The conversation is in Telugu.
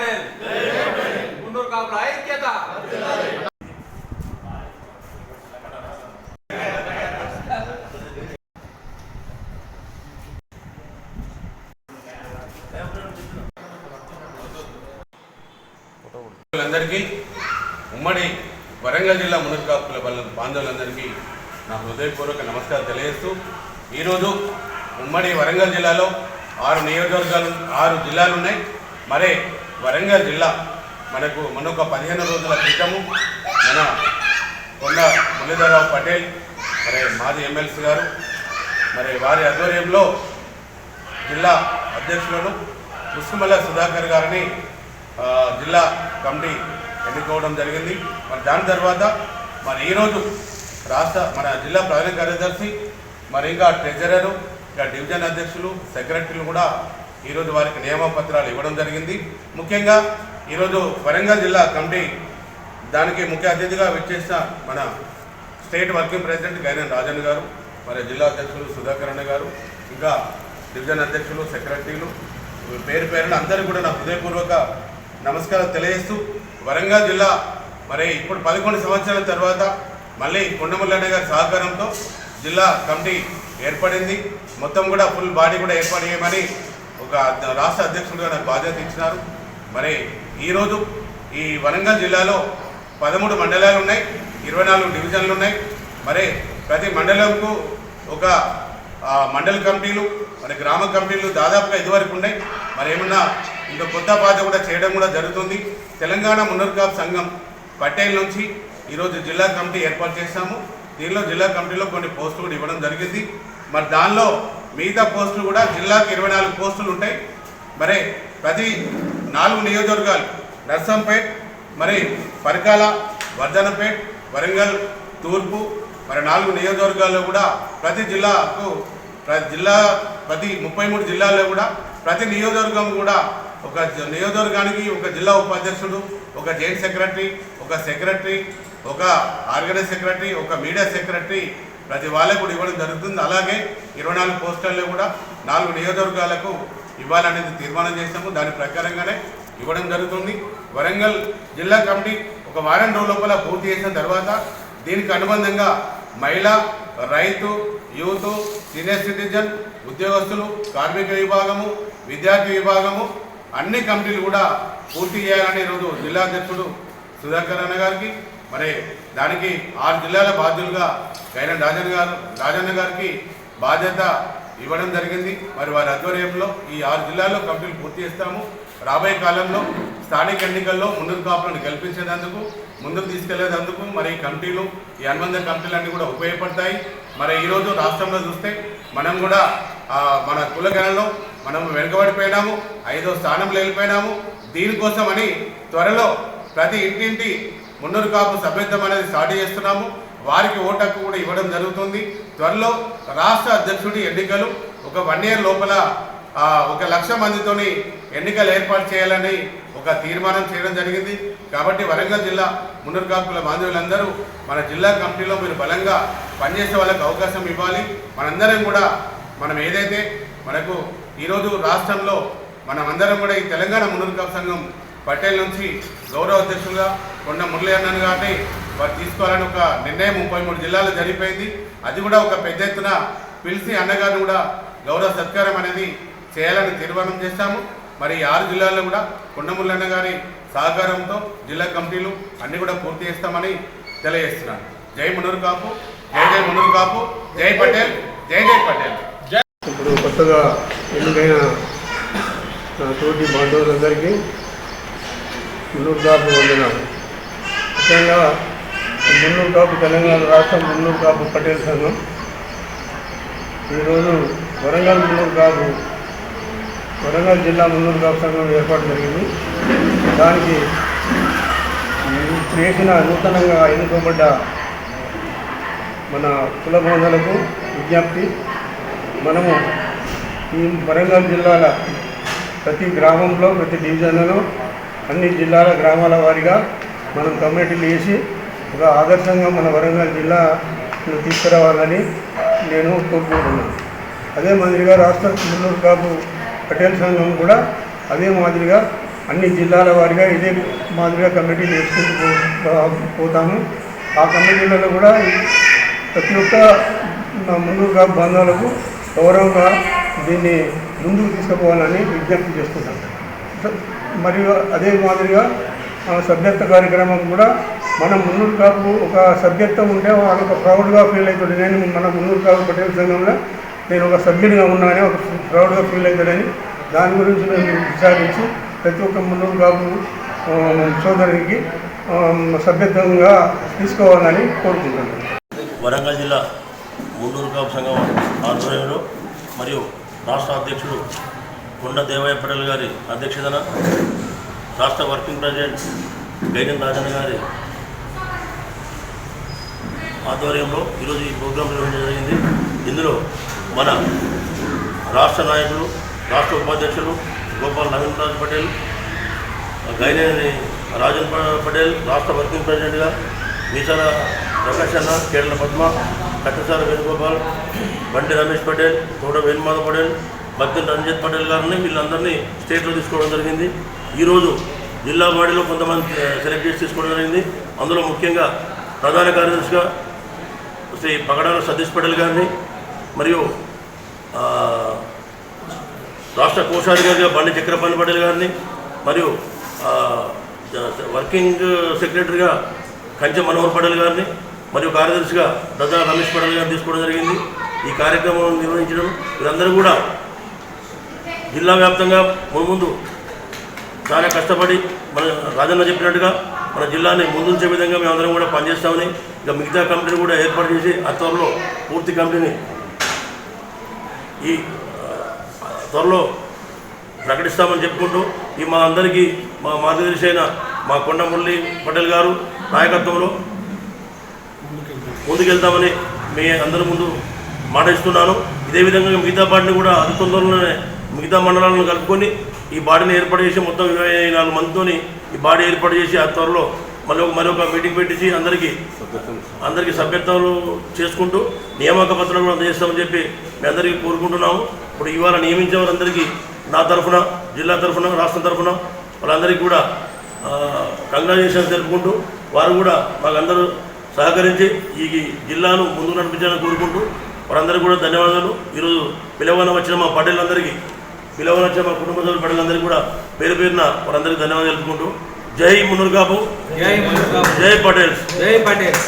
పటేల్ గుంటూరు కాపుల ఐక్యత. అందరికీ ఉమ్మడి వరంగల్ జిల్లా మునర్కాపుల బాంధవులందరికీ నా హృదయపూర్వక నమస్కారం తెలియజేస్తూ ఈరోజు ఉమ్మడి వరంగల్ జిల్లాలో ఆరు నియోజకవర్గాలు ఆరు జిల్లాలు ఉన్నాయి. మరే వరంగల్ జిల్లా మనకు మనొక పదిహేను రోజుల క్రితము మన కొండ మురళీధరరావు పటేల్ మరి మాజీ ఎమ్మెల్సీ గారు మరి వారి ఆధ్వర్యంలో జిల్లా అధ్యక్షులను ముస్కుమల్ల సుధాకర్ గారిని జిల్లా కమిటీ ఎన్నుకోవడం జరిగింది. మరి దాని తర్వాత మరి ఈరోజు రాష్ట్ర మన జిల్లా ప్రధాన కార్యదర్శి మరి ఇంకా ట్రెజరరు ఇంకా డివిజన్ అధ్యక్షులు సెక్రటరీలు కూడా ఈరోజు వారికి నియమ పత్రాలు ఇవ్వడం జరిగింది. ముఖ్యంగా ఈరోజు వరంగల్ జిల్లా కమిటీ దానికి ముఖ్య అతిథిగా విచ్చేసిన మన state working president Gainan Rajan garu మరి జిల్లా అధ్యక్షులు సుధాకర్ గారు ఇంకా డివిజన్ అధ్యక్షులు సెక్రటరీలు పేరు పేరున అందరూ కూడా నా హృదయపూర్వక నమస్కారం తెలియజేస్తూ వరంగల్ జిల్లా మరి ఇప్పుడు పదకొండు సంవత్సరాల తర్వాత మళ్ళీ కొండమల్లన్న గారి సహకారంతో జిల్లా కమిటీ ఏర్పడింది. మొత్తం కూడా ఫుల్ బాడీ కూడా ఏర్పాటు చేయమని ఒక రాష్ట్ర అధ్యక్షుడిగా నాకు బాధ్యత ఇచ్చినారు. మరి ఈరోజు ఈ వరంగల్ జిల్లాలో పదమూడు మండలాలు ఉన్నాయి ఇరవై నాలుగు డివిజన్లు ఉన్నాయి. మరి ప్రతి మండలంకు ఒక మండల కమిటీలు మరి గ్రామ కమిటీలు దాదాపుగా ఇదివరకు ఉన్నాయి. మరి ఏమన్నా ఇంకా కొత్త బాధ కూడా చేయడం కూడా జరుగుతుంది. తెలంగాణ మున్నర్కాప్ సంఘం పటేల్ నుంచి ఈరోజు జిల్లా కమిటీ ఏర్పాటు చేశాము. దీనిలో జిల్లా కమిటీలో కొన్ని పోస్టులు కూడా ఇవ్వడం జరిగింది. మరి దానిలో మిగతా పోస్టులు కూడా జిల్లాకి ఇరవై నాలుగు పోస్టులు ఉంటాయి. మరి ప్రతి నాలుగు నియోజకవర్గాలు నర్సంపేట్ మరి పరకాల వర్ధనపేట్ వరంగల్ తూర్పు మరి నాలుగు నియోజకవర్గాల్లో కూడా ప్రతి జిల్లాకు ప్రతి జిల్లా ప్రతి ముప్పై మూడు జిల్లాల్లో కూడా ప్రతి నియోజకవర్గం కూడా ఒక నియోజకవర్గానికి ఒక జిల్లా ఉపాధ్యక్షుడు ఒక జాయింట్ సెక్రటరీ ఒక సెక్రటరీ ఒక ఆర్గనైజ్ సెక్రటరీ ఒక మీడియా సెక్రటరీ ప్రతి వాళ్ళకు కూడా ఇవ్వడం జరుగుతుంది. అలాగే ఇరవై నాలుగు పోస్టర్లు కూడా నాలుగు నియోజకవర్గాలకు ఇవ్వాలనేది తీర్మానం చేసాము దాని ప్రకారంగానే ఇవ్వడం జరుగుతుంది. వరంగల్ జిల్లా కమిటీ ఒక వారం రోజుల లోపల పూర్తి చేసిన తర్వాత దీనికి అనుబంధంగా మహిళ రైతు యూత్ సీనియర్ సిటిజన్ ఉద్యోగస్తులు కార్మిక విభాగము విద్యార్థి విభాగము అన్ని కమిటీలు కూడా పూర్తి చేయాలని ఈరోజు జిల్లా అధ్యక్షుడు సుధాకర్ అన్న గారికి మరి దానికి ఆరు జిల్లాల బాధ్యులుగా గైన రాజన్ గారు రాజన్న గారికి బాధ్యత ఇవ్వడం జరిగింది. మరి వారి ఆధ్వర్యంలో ఈ ఆరు జిల్లాల్లో కమిటీలు పూర్తి చేస్తాము. రాబోయే కాలంలో స్థానిక ఎన్నికల్లో ముందుకు కాపులను గెలిపించేందుకు ముందుకు తీసుకెళ్ళేటందుకు మరి ఈ కమిటీలు ఈ అనుబంధ కమిటీలన్నీ కూడా ఉపయోగపడతాయి. మరి ఈరోజు రాష్ట్రంలో చూస్తే మనం కూడా మన కులగణలో మనం వెనుకబడిపోయినాము ఐదో స్థానంలో వెళ్ళిపోయినాము. దీనికోసమని త్వరలో ప్రతి ఇంటింటి మున్నూరు కాపు సభ్యత్వం అనేది స్టార్ట్ చేస్తున్నాము. వారికి ఓటకు కూడా ఇవ్వడం జరుగుతుంది. త్వరలో రాష్ట్ర అధ్యక్షుడి ఎన్నికలు ఒక వన్ ఇయర్ లోపల ఒక లక్ష మందితోని ఎన్నికలు ఏర్పాటు చేయాలని ఒక తీర్మానం చేయడం జరిగింది. కాబట్టి వరంగల్ జిల్లా మున్నూరు కాపుల బాంధవులందరూ మన జిల్లా కమిటీలో మీరు బలంగా పనిచేసే వాళ్ళకి అవకాశం ఇవ్వాలి. మనందరం కూడా మనం ఏదైతే మనకు ఈరోజు రాష్ట్రంలో మనమందరం కూడా ఈ తెలంగాణ మున్నూరు కాపు సంఘం పటేల్ నుంచి గౌరవ అధ్యక్షులుగా కొండ మురళీ అన్నను గారిని వారు తీసుకోవాలని ఒక నిర్ణయం ముప్పై మూడు జిల్లాలో జరిగిపోయింది. అది కూడా ఒక పెద్ద ఎత్తున పిలిచి అన్నగారిని కూడా గౌరవ సత్కారం అనేది చేయాలని తీర్మానం చేశాము. మరి ఆరు జిల్లాల్లో కూడా కొండమురళి అన్న గారి సహకారంతో జిల్లా కమిటీలు అన్ని కూడా పూర్తి చేస్తామని తెలియజేస్తున్నాను. జై మునూరు కాపు జై జై మునూరు కాపు జై పటేల్ జై జై పటేల్. ఇప్పుడు కొత్తగా ఎన్నికైన తోటి బంధువులందరికీ మున్నూరు కాపు వందనాలు ముఖ్యంగా మున్నూరు కాపు తెలంగాణ రాష్ట్రం మున్నూరు కాపు పటేల్ సంఘం. ఈరోజు వరంగల్ మున్నూరు కాపు వరంగల్ జిల్లా మున్నూరు కాపు సంఘం ఏర్పాటు జరిగింది. దానికి చేసిన నూతనంగా ఎన్నుకోబడ్డ మన కుల విజ్ఞప్తి. మనము ఈ వరంగల్ జిల్లాల ప్రతి గ్రామంలో ప్రతి డివిజన్లలో అన్ని జిల్లాల గ్రామాల వారీగా మనం కమిటీలు వేసి ఒక ఆదర్శంగా మన వరంగల్ జిల్లా తీసుకురావాలని నేను కోరుకుంటున్నాను. అదే మాదిరిగా రాష్ట్ర మున్నూరు కాపు పటేల్ సంఘం కూడా అదే మాదిరిగా అన్ని జిల్లాల వారిగా ఇదే మాదిరిగా కమిటీలు వేసుకుంటూ పోతాము ఆ కమిటీలలో కూడా ప్రతి ఒక్క మా ముందుగా బంధాలకు గౌరవంగా దీన్ని ముందుకు తీసుకుపోవాలని విజ్ఞప్తి చేస్తున్నాను. మరియు అదే మాదిరిగా సభ్యత్వ కార్యక్రమం కూడా మన మున్నూరు కాపు ఒక సభ్యత్వం ఉంటే వాళ్ళు ఒక ప్రౌడ్గా ఫీల్ అవుతుంది నేను మన మున్నూరు కాపు పటేల్ సంఘంలో నేను ఒక సభ్యునిగా ఉన్నానని ఒక ప్రౌడ్గా ఫీల్ అవుతాడని దాని గురించి మేము విచారించి ప్రతి ఒక్క మున్నూరు కాపు సోదరికి సోదరునికి సభ్యత్వంగా తీసుకోవాలని కోరుకుంటున్నాను. వరంగల్ జిల్లా మున్నూరు కాపు సంఘం ఆధ్వర్యంలో మరియు రాష్ట్ర అధ్యక్షుడు కొండ దేవయ్య పటేల్ గారి అధ్యక్షతన రాష్ట్ర వర్కింగ్ ప్రెసిడెంట్ గైడెన్ రాజన్ గారి ఆధ్వర్యంలో ఈరోజు ఈ ప్రోగ్రాం నిర్వహించడం జరిగింది. ఇందులో మన రాష్ట్ర నాయకులు రాష్ట్ర ఉపాధ్యక్షులు గోపాల్ నవీన్ రాజ్ పటేల్ గైనేని రాజన్ పటేల్ రాష్ట్ర వర్కింగ్ ప్రెసిడెంట్గా మీసాల ప్రకాష్ అన్న కేరళ పద్మ కట్టసార వేణుగోపాల్ బండి రమేష్ పటేల్ తోట వేణుమాధవ్ పటేల్ బత్తిన రంజిత్ పటేల్ గారిని వీళ్ళందరినీ స్టేట్లో తీసుకోవడం జరిగింది. ఈరోజు జిల్లా బాడీలో కొంతమంది సెలెక్ట్ చేసి తీసుకోవడం జరిగింది. అందులో ముఖ్యంగా ప్రధాన కార్యదర్శిగా శ్రీ పగడాల సతీష్ పటేల్ గారిని మరియు రాష్ట్ర కోశాధికారిగా బండి చక్రపాణి పటేల్ గారిని మరియు వర్కింగ్ సెక్రటరీగా కంచె మనోహర్ పటేల్ గారిని మరియు కార్యదర్శిగా దదా రమేష్ పటేల్ గారిని తీసుకోవడం జరిగింది. ఈ కార్యక్రమం నిర్వహించడం వీరందరూ కూడా జిల్లా వ్యాప్తంగా ముందు చాలా కష్టపడి మన రాజన్న చెప్పినట్టుగా మన జిల్లాని ముందుంచే విధంగా మేమందరం కూడా పనిచేస్తామని ఇక మిగతా కమిటీని కూడా ఏర్పాటు చేసి ఆ త్వరలో పూర్తి కమిటీని ఈ త్వరలో ప్రకటిస్తామని చెప్పుకుంటూ ఈ మా అందరికీ మా మార్గదర్శి అయిన మా కొండమురళి పటేల్ గారు నాయకత్వంలో ముందుకెళ్తామని మీ అందరి ముందు మాట ఇస్తున్నాను ఇదే విధంగా మిగతా పార్టీని కూడా అతి తొందరలోనే మిగతా మండలాలను కలుపుకొని ఈ బాడీని ఏర్పాటు చేసి మొత్తం ఇరవై నాలుగు మందితోని ఈ బాడీ ఏర్పాటు చేసి ఆ త్వరలో మళ్ళీ మరొక మీటింగ్ పెట్టించి అందరికీ అందరికీ సభ్యత్వాలు చేసుకుంటూ నియామక పత్రం కూడా అందజేస్తామని చెప్పి మీ అందరికీ కోరుకుంటున్నాము. ఇప్పుడు ఇవాళ నియమించే వారందరికీ నా తరఫున జిల్లా తరఫున రాష్ట్రం తరఫున వాళ్ళందరికీ కూడా కంగ్రాచులేషన్స్ తెలుపుకుంటూ వారు కూడా మాకందరూ సహకరించి ఈ జిల్లాను ముందుకు నడిపించాలని కోరుకుంటూ వారందరికీ కూడా ధన్యవాదాలు. ఈరోజు పిలవన వచ్చిన మా పటేళ్ళందరికీ పిలవన మా కుటుంబ సభ్యుల పటేళ్ళందరికీ కూడా పేరు పేరున వారందరికీ ధన్యవాదాలు తెలుపుకుంటూ జై మునుర్గాపు. జై మునుగాపు జై పటేల్స్ జై పటేల్.